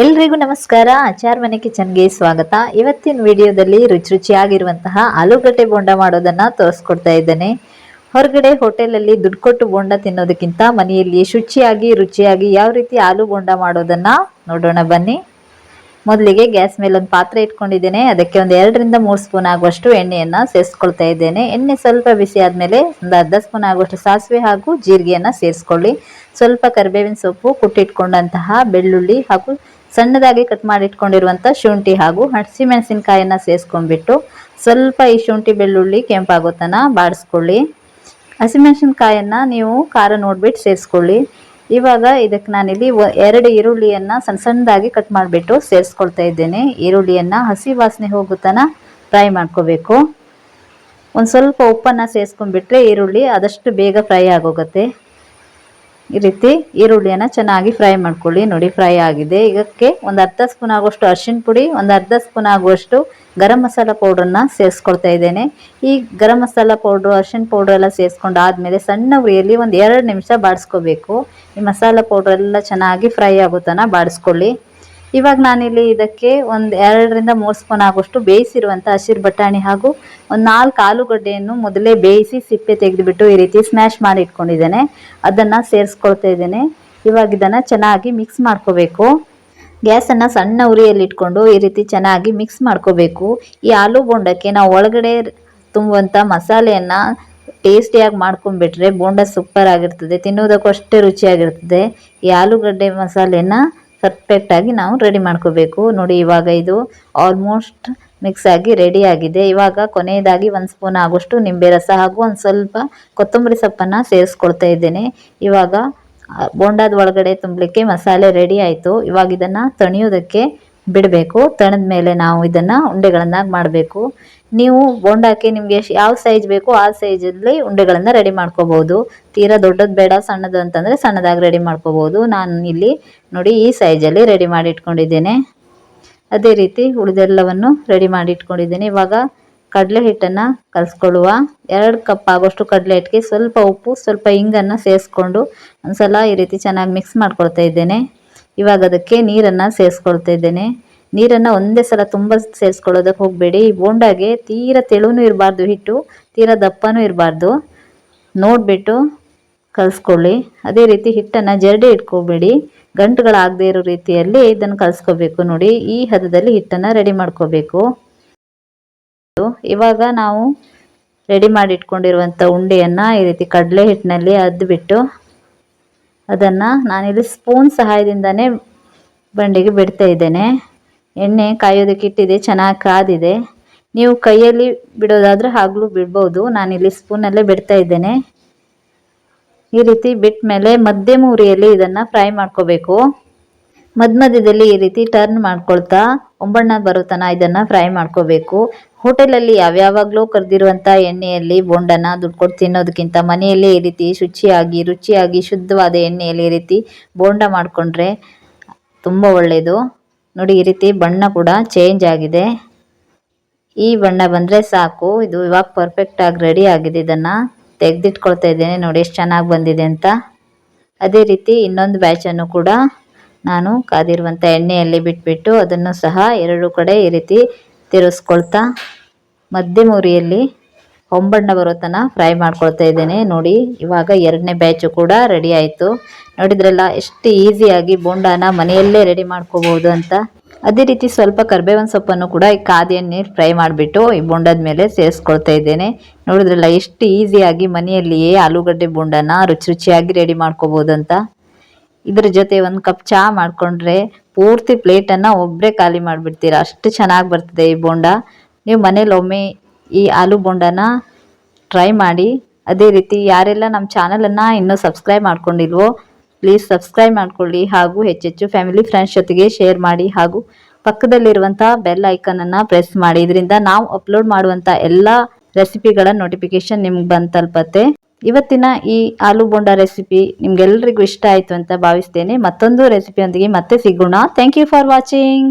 ಎಲ್ರಿಗೂ ನಮಸ್ಕಾರ. ಆಚಾರ್ ಮನೆ ಕಿಚನ್ಗೆ ಸ್ವಾಗತ. ಇವತ್ತಿನ ವಿಡಿಯೋದಲ್ಲಿ ರುಚಿ ರುಚಿಯಾಗಿರುವಂತಹ ಆಲೂಗಡ್ಡೆ ಬೋಂಡ ಮಾಡೋದನ್ನ ತೋರಿಸ್ಕೊಡ್ತಾ ಇದ್ದೇನೆ. ಹೊರಗಡೆ ಹೋಟೆಲಲ್ಲಿ ದುಡ್ಡು ಕೊಟ್ಟು ಬೋಂಡ ತಿನ್ನೋದಕ್ಕಿಂತ ಮನೆಯಲ್ಲಿ ಶುಚಿಯಾಗಿ, ರುಚಿಯಾಗಿ ಯಾವ ರೀತಿ ಆಲೂ ಬೋಂಡ ಮಾಡೋದನ್ನ ನೋಡೋಣ ಬನ್ನಿ. ಮೊದಲಿಗೆ ಗ್ಯಾಸ್ ಮೇಲೆ ಒಂದು ಪಾತ್ರೆ ಇಟ್ಕೊಂಡಿದ್ದೇನೆ. ಅದಕ್ಕೆ ಒಂದು ಎರಡರಿಂದ ಮೂರು ಸ್ಪೂನ್ ಆಗುವಷ್ಟು ಎಣ್ಣೆಯನ್ನು ಸೇರಿಸ್ಕೊಳ್ತಾ ಇದ್ದೇನೆ. ಎಣ್ಣೆ ಸ್ವಲ್ಪ ಬಿಸಿ ಆದಮೇಲೆ ಒಂದು ಅರ್ಧ ಸ್ಪೂನ್ ಆಗುವಷ್ಟು ಸಾಸಿವೆ ಹಾಗೂ ಜೀರಿಗೆಯನ್ನು ಸೇರಿಸ್ಕೊಳ್ಳಿ. ಸ್ವಲ್ಪ ಕರಿಬೇವಿನ ಸೊಪ್ಪು, ಕುಟ್ಟಿಟ್ಕೊಂಡಂತಹ ಬೆಳ್ಳುಳ್ಳಿ ಹಾಗೂ ಸಣ್ಣದಾಗಿ ಕಟ್ ಮಾಡಿಟ್ಕೊಂಡಿರುವಂಥ ಶುಂಠಿ ಹಾಗೂ ಹಸಿಮೆಣಸಿನ್ಕಾಯನ್ನು ಸೇರಿಸ್ಕೊಂಡ್ಬಿಟ್ಟು ಸ್ವಲ್ಪ ಈ ಶುಂಠಿ ಬೆಳ್ಳುಳ್ಳಿ ಕೆಂಪಾಗೋತನ ಬಾಡಿಸ್ಕೊಳ್ಳಿ. ಹಸಿಮೆಣಸಿನ್ಕಾಯನ್ನು ನೀವು ಖಾರ ನೋಡ್ಬಿಟ್ಟು ಸೇರಿಸ್ಕೊಳ್ಳಿ. ಇವಾಗ ಇದಕ್ಕೆ ನಾನಿಲ್ಲಿ ಎರಡು ಈರುಳ್ಳಿಯನ್ನು ಸಣ್ಣ ಸಣ್ಣದಾಗಿ ಕಟ್ ಮಾಡಿಬಿಟ್ಟು ಸೇರಿಸ್ಕೊಳ್ತಾ ಇದ್ದೇನೆ. ಈರುಳ್ಳಿಯನ್ನು ಹಸಿ ವಾಸನೆ ಹೋಗುತ್ತಾನ ಫ್ರೈ ಮಾಡ್ಕೋಬೇಕು. ಒಂದು ಸ್ವಲ್ಪ ಉಪ್ಪನ್ನು ಸೇರಿಸ್ಕೊಂಡ್ಬಿಟ್ರೆ ಈರುಳ್ಳಿ ಆದಷ್ಟು ಬೇಗ ಫ್ರೈ ಆಗೋಗುತ್ತೆ. ಈ ರೀತಿ ಈರುಳ್ಳಿಯನ್ನು ಚೆನ್ನಾಗಿ ಫ್ರೈ ಮಾಡ್ಕೊಳ್ಳಿ. ನೋಡಿ, ಫ್ರೈ ಆಗಿದೆ. ಇದಕ್ಕೆ ಒಂದು ಅರ್ಧ ಸ್ಪೂನ್ ಆಗುವಷ್ಟು ಅರ್ಶಿನ ಪುಡಿ, ಒಂದು ಅರ್ಧ ಸ್ಪೂನ್ ಆಗುವಷ್ಟು ಗರಂ ಮಸಾಲ ಪೌಡ್ರನ್ನ ಸೇರಿಸ್ಕೊಳ್ತಾ ಇದ್ದೇನೆ. ಈ ಗರಂ ಮಸಾಲ ಪೌಡ್ರು ಅರ್ಶಿನ ಪೌಡ್ರ್ ಎಲ್ಲ ಸೇರಿಸ್ಕೊಂಡು ಆದಮೇಲೆ ಸಣ್ಣ ಉರಿಯಲ್ಲಿ ಒಂದು ಎರಡು ನಿಮಿಷ ಬಾಡಿಸ್ಕೋಬೇಕು. ಈ ಮಸಾಲ ಪೌಡ್ರೆಲ್ಲ ಚೆನ್ನಾಗಿ ಫ್ರೈ ಆಗೋ ತನಕ ಬಾಡಿಸ್ಕೊಳ್ಳಿ. ಇವಾಗ ನಾನಿಲ್ಲಿ ಇದಕ್ಕೆ ಒಂದು ಎರಡರಿಂದ ಮೂರು ಸ್ಪೂನ್ ಆಗುವಷ್ಟು ಬೇಯಿಸಿರುವಂಥ ಹಸಿರು ಬಟಾಣಿ ಹಾಗೂ ಒಂದು ನಾಲ್ಕು ಆಲೂಗಡ್ಡೆಯನ್ನು ಮೊದಲೇ ಬೇಯಿಸಿ ಸಿಪ್ಪೆ ತೆಗೆದುಬಿಟ್ಟು ಈ ರೀತಿ ಸ್ಮ್ಯಾಶ್ ಮಾಡಿ ಇಟ್ಕೊಂಡಿದ್ದೇನೆ. ಅದನ್ನು ಸೇರಿಸ್ಕೊಳ್ತಾ ಇದ್ದೇನೆ. ಇವಾಗ ಇದನ್ನು ಚೆನ್ನಾಗಿ ಮಿಕ್ಸ್ ಮಾಡ್ಕೋಬೇಕು. ಗ್ಯಾಸನ್ನು ಸಣ್ಣ ಉರಿಯಲ್ಲಿ ಇಟ್ಕೊಂಡು ಈ ರೀತಿ ಚೆನ್ನಾಗಿ ಮಿಕ್ಸ್ ಮಾಡ್ಕೋಬೇಕು. ಈ ಆಲೂ ಬೋಂಡಕ್ಕೆ ನಾವು ಒಳಗಡೆ ತುಂಬುವಂಥ ಮಸಾಲೆಯನ್ನು ಟೇಸ್ಟಿಯಾಗಿ ಮಾಡ್ಕೊಂಡ್ಬಿಟ್ರೆ ಬೋಂಡ ಸೂಪರ್ ಆಗಿರ್ತದೆ ತಿನ್ನೋದಕ್ಕೂ ಅಷ್ಟೇ ರುಚಿಯಾಗಿರ್ತದೆ. ಈ ಆಲೂಗಡ್ಡೆ ಮಸಾಲೆನ ಪರ್ಫೆಕ್ಟಾಗಿ ನಾವು ರೆಡಿ ಮಾಡ್ಕೋಬೇಕು. ನೋಡಿ ಇವಾಗ ಇದು ಆಲ್ಮೋಸ್ಟ್ ಮಿಕ್ಸ್ ಆಗಿ ರೆಡಿ ಆಗಿದೆ. ಇವಾಗ ಕೊನೆಯದಾಗಿ ಒಂದು ಸ್ಪೂನ್ ಆಗೋಷ್ಟು ನಿಂಬೆ ರಸ ಹಾಗೂ ಒಂದು ಸ್ವಲ್ಪ ಕೊತ್ತಂಬರಿ ಸೊಪ್ಪನ್ನು ಸೇರಿಸ್ಕೊಳ್ತಾ ಇದ್ದೇನೆ. ಇವಾಗ ಬೋಂಡಾದ ಒಳಗಡೆ ತುಂಬಲಿಕ್ಕೆ ಮಸಾಲೆ ರೆಡಿ ಆಯಿತು. ಇವಾಗ ಇದನ್ನು ತಣಿಯೋದಕ್ಕೆ ಬಿಡಬೇಕು. ತಣದ ಮೇಲೆ ನಾವು ಇದನ್ನು ಉಂಡೆಗಳನ್ನಾಗಿ ಮಾಡಬೇಕು. ನೀವು ಬೋಂಡಾಕ್ಕೆ ನಿಮಗೆ ಯಾವ ಸೈಜ್ ಬೇಕು ಆ ಸೈಜಲ್ಲಿ ಉಂಡೆಗಳನ್ನು ರೆಡಿ ಮಾಡ್ಕೋಬೋದು. ತೀರಾ ದೊಡ್ಡದು ಬೇಡ, ಸಣ್ಣದು ಅಂತಂದರೆ ಸಣ್ಣದಾಗಿ ರೆಡಿ ಮಾಡ್ಕೋಬೋದು. ನಾನು ಇಲ್ಲಿ ನೋಡಿ ಈ ಸೈಜಲ್ಲಿ ರೆಡಿ ಮಾಡಿ ಇಟ್ಕೊಂಡಿದ್ದೇನೆ ಅದೇ ರೀತಿ ಉಳಿದೆಲ್ಲವನ್ನು ರೆಡಿ ಮಾಡಿ ಇಟ್ಕೊಂಡಿದ್ದೇನೆ ಇವಾಗ ಕಡಲೆ ಹಿಟ್ಟನ್ನು ಕಲಸ್ಕೊಳ್ಳುವ. ಎರಡು ಕಪ್ ಆಗೋಷ್ಟು ಕಡಲೆ ಹಿಟ್ಟಿಗೆ ಸ್ವಲ್ಪ ಉಪ್ಪು, ಸ್ವಲ್ಪ ಹಿಂಗನ್ನು ಸೇರಿಸ್ಕೊಂಡು ಒಂದ್ಸಲ ಈ ರೀತಿ ಚೆನ್ನಾಗಿ ಮಿಕ್ಸ್ ಮಾಡ್ಕೊಳ್ತಾ ಇದ್ದೇನೆ. ಇವಾಗ ಅದಕ್ಕೆ ನೀರನ್ನು ಸೇರಿಸ್ಕೊಳ್ತಾ ಇದ್ದೇನೆ. ನೀರನ್ನು ಒಂದೇ ಸಲ ತುಂಬ ಸೇರಿಸ್ಕೊಳ್ಳೋದಕ್ಕೆ ಹೋಗಬೇಡಿ. ಈ ಬೋಂಡಾಗೆ ತೀರ ತೆಳುನೂ ಇರಬಾರ್ದು, ಹಿಟ್ಟು, ತೀರ ದಪ್ಪನೂ ಇರಬಾರ್ದು. ನೋಡಿಬಿಟ್ಟು ಕಲಿಸ್ಕೊಳ್ಳಿ. ಅದೇ ರೀತಿ ಹಿಟ್ಟನ್ನು ಜರಡಿ ಇಟ್ಕೋಬೇಡಿ. ಗಂಟುಗಳಾಗದೇ ಇರೋ ರೀತಿಯಲ್ಲಿ ಇದನ್ನು ಕಲಿಸ್ಕೋಬೇಕು ನೋಡಿ. ಈ ಹದದಲ್ಲಿ ಹಿಟ್ಟನ್ನು ರೆಡಿ ಮಾಡ್ಕೋಬೇಕು. ಇವಾಗ ನಾವು ರೆಡಿ ಮಾಡಿ ಇಟ್ಕೊಂಡಿರುವಂಥ ಉಂಡೆಯನ್ನು ಈ ರೀತಿ ಕಡಲೆ ಹಿಟ್ಟಿನಲ್ಲಿ ಅದ್ಬಿಟ್ಟು ಅದನ್ನು ನಾನಿಲ್ಲಿ ಸ್ಪೂನ್ ಸಹಾಯದಿಂದನೇ ಬಂಡೆಗೆ ಬಿಡ್ತಾ ಇದ್ದೇನೆ. ಎಣ್ಣೆ ಕಾಯೋದಕ್ಕೆ ಇಟ್ಟಿದೆ ಚೆನ್ನಾಗಿ ಕಾದಿದೆ. ನೀವು ಕೈಯಲ್ಲಿ ಬಿಡೋದಾದರೆ ಆಗಲೂ ಬಿಡ್ಬೋದು. ನಾನಿಲ್ಲಿ ಸ್ಪೂನಲ್ಲೇ ಬಿಡ್ತಾ ಇದ್ದೇನೆ. ಈ ರೀತಿ ಬಿಟ್ಟ ಮೇಲೆ ಮಧ್ಯಮ ಉರಿಯಲ್ಲಿ ಇದನ್ನು ಫ್ರೈ ಮಾಡ್ಕೋಬೇಕು. ಮಧ್ಯ ಮಧ್ಯದಲ್ಲಿ ಈ ರೀತಿ ಟರ್ನ್ ಮಾಡ್ಕೊಳ್ತಾ ಒಂಬಣ್ಣ ಬರೋ ಇದನ್ನು ಫ್ರೈ ಮಾಡ್ಕೋಬೇಕು. ಹೋಟೆಲಲ್ಲಿ ಯಾವ್ಯಾವಾಗಲೂ ಕರೆದಿರುವಂಥ ಎಣ್ಣೆಯಲ್ಲಿ ಬೋಂಡನ, ದುಡ್ಡು ಕೊಟ್ಟು ತಿನ್ನೋದಕ್ಕಿಂತ ಮನೆಯಲ್ಲೇ ಈ ರೀತಿ ಶುಚಿಯಾಗಿ, ರುಚಿಯಾಗಿ, ಶುದ್ಧವಾದ ಎಣ್ಣೆಯಲ್ಲಿ ಈ ರೀತಿ ಬೋಂಡ ಮಾಡಿಕೊಂಡ್ರೆ ತುಂಬ ಒಳ್ಳೆಯದು ನೋಡಿ, ಈ ರೀತಿ ಬಣ್ಣ ಕೂಡ ಚೇಂಜ್ ಆಗಿದೆ. ಈ ಬಣ್ಣ ಬಂದರೆ ಸಾಕು. ಇದು ಇವಾಗ ಪರ್ಫೆಕ್ಟಾಗಿ ರೆಡಿ ಆಗಿದೆ ಇದನ್ನು. ತೆಗೆದಿಟ್ಕೊಳ್ತಾ ಇದ್ದೇನೆ. ನೋಡಿ, ಎಷ್ಟು ಚೆನ್ನಾಗಿ ಬಂದಿದೆ ಅಂತ. ಅದೇ ರೀತಿ ಇನ್ನೊಂದು ಬ್ಯಾಚನ್ನು ಕೂಡ ನಾನು ಕಾದಿರುವಂಥ ಎಣ್ಣೆಯಲ್ಲಿ ಬಿಟ್ಬಿಟ್ಟು ಅದನ್ನು ಸಹ ಎರಡು ಕಡೆ ಈ ರೀತಿ ತಿರುಗಿಸ್ಕೊಳ್ತಾ ಮಧ್ಯಮ ಉರಿಯಲ್ಲಿ ಹೊಂಬಣ್ಣ ಬರೋ ತನಕ ಫ್ರೈ ಮಾಡ್ಕೊಳ್ತಾ ಇದ್ದೇನೆ. ನೋಡಿ, ಇವಾಗ ಎರಡನೇ ಬ್ಯಾಚು ಕೂಡ ರೆಡಿ ಆಯಿತು. ನೋಡಿದ್ರಲ್ಲ, ಎಷ್ಟು ಈಸಿಯಾಗಿ ಬೋಂಡಾನ ಮನೆಯಲ್ಲೇ ರೆಡಿ ಮಾಡ್ಕೋಬೋದು ಅಂತ. ಅದೇ ರೀತಿ ಸ್ವಲ್ಪ ಕರ್ಬೇವಿನ ಸೊಪ್ಪನ್ನು ಕೂಡ ಈ ಕಾದಿ ಎಣ್ಣೆ ಫ್ರೈ ಮಾಡಿಬಿಟ್ಟು ಈ ಬೋಂಡದ ಮೇಲೆ ಸೇರಿಸ್ಕೊಳ್ತಾ ಇದ್ದೇನೆ. ನೋಡಿದ್ರಲ್ಲ, ಎಷ್ಟು ಈಸಿಯಾಗಿ ಮನೆಯಲ್ಲಿಯೇ ಆಲೂಗಡ್ಡೆ ಬೋಂಡನ ರುಚಿ ರುಚಿಯಾಗಿ ರೆಡಿ ಮಾಡ್ಕೋಬೋದು ಅಂತ. ಇದ್ರ ಜೊತೆ ಒಂದು ಕಪ್ ಚಹಾ ಮಾಡಿಕೊಂಡ್ರೆ ಪೂರ್ತಿ ಪ್ಲೇಟನ್ನು ಒಬ್ಬರೇ ಖಾಲಿ ಮಾಡಿಬಿಡ್ತೀರಾ? ಅಷ್ಟು ಚೆನ್ನಾಗಿ ಬರ್ತದೆ ಈ ಬೋಂಡ. ನೀವು ಮನೇಲಿ ಒಮ್ಮೆ ಈ ಆಲೂ ಬೋಂಡನ ಟ್ರೈ ಮಾಡಿ. ಅದೇ ರೀತಿ ಯಾರೆಲ್ಲ ನಮ್ಮ ಚಾನಲನ್ನು ಇನ್ನೂ ಸಬ್ಸ್ಕ್ರೈಬ್ ಮಾಡ್ಕೊಂಡಿಲ್ವೋ ಪ್ಲೀಸ್ ಸಬ್ಸ್ಕ್ರೈಬ್ ಮಾಡ್ಕೊಳ್ಳಿ ಹಾಗೂ ಹೆಚ್ಚೆಚ್ಚು ಫ್ಯಾಮಿಲಿ ಫ್ರೆಂಡ್ಸ್ ಜೊತೆಗೆ ಶೇರ್ ಮಾಡಿ ಹಾಗೂ ಪಕ್ಕದಲ್ಲಿರುವಂಥ ಬೆಲ್ ಐಕನನ್ನು ಪ್ರೆಸ್ ಮಾಡಿ. ಇದರಿಂದ ನಾವು ಅಪ್ಲೋಡ್ ಮಾಡುವಂಥ ಎಲ್ಲ ರೆಸಿಪಿಗಳ ನೋಟಿಫಿಕೇಶನ್ ನಿಮ್ಗೆ ಬಂದು ತಲುಪತ್ತೆ ಇವತ್ತಿನ ಈ ಆಲೂ ಬೋಂಡ ರೆಸಿಪಿ ನಿಮ್ಗೆಲ್ರಿಗೂ ಇಷ್ಟ ಆಯಿತು ಅಂತ ಭಾವಿಸ್ತೇನೆ. ಮತ್ತೊಂದು ರೆಸಿಪಿಯೊಂದಿಗೆ ಮತ್ತೆ ಸಿಗೋಣ. Thank you for watching